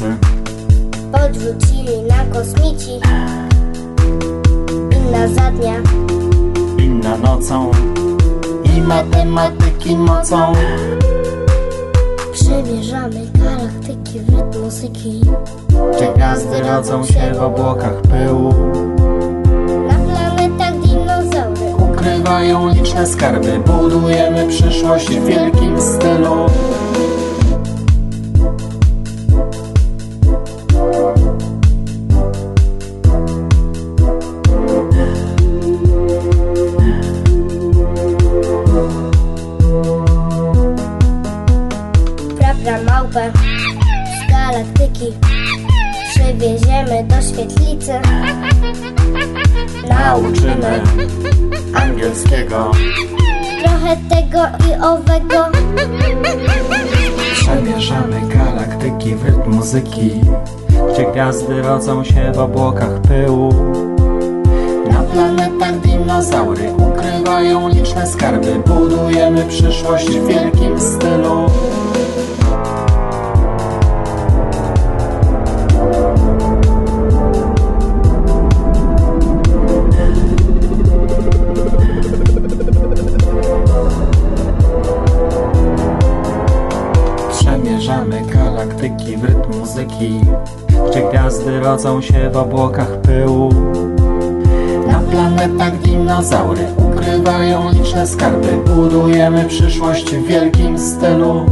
granice Odrzucili na kosmici. Inna za dnia Inna nocą. I matematyki mocą. Przemierzamy galaktyki w rytm muzyki Czy gwiazdy rodzą się w obłokach pyłu? Na planetach dinozaury Ukrywają liczne skarby. Budujemy przyszłość w wielkim stylu. Małpę z galaktyki. Przywieziemy do świetlicy. Nauczymy angielskiego. trochę tego i owego. Przemierzamy galaktyki w rytm muzyki, gdzie gwiazdy rodzą się w obłokach pyłu. Na planetach dinozaury ukrywają liczne skarby. Budujemy przyszłość w wielkim stylu. Przemierzamy galaktyki w rytm muzyki, gdzie gwiazdy rodzą się w obłokach pyłu. Na planetach dinozaury ukrywają liczne skarby. Budujemy przyszłość w wielkim stylu.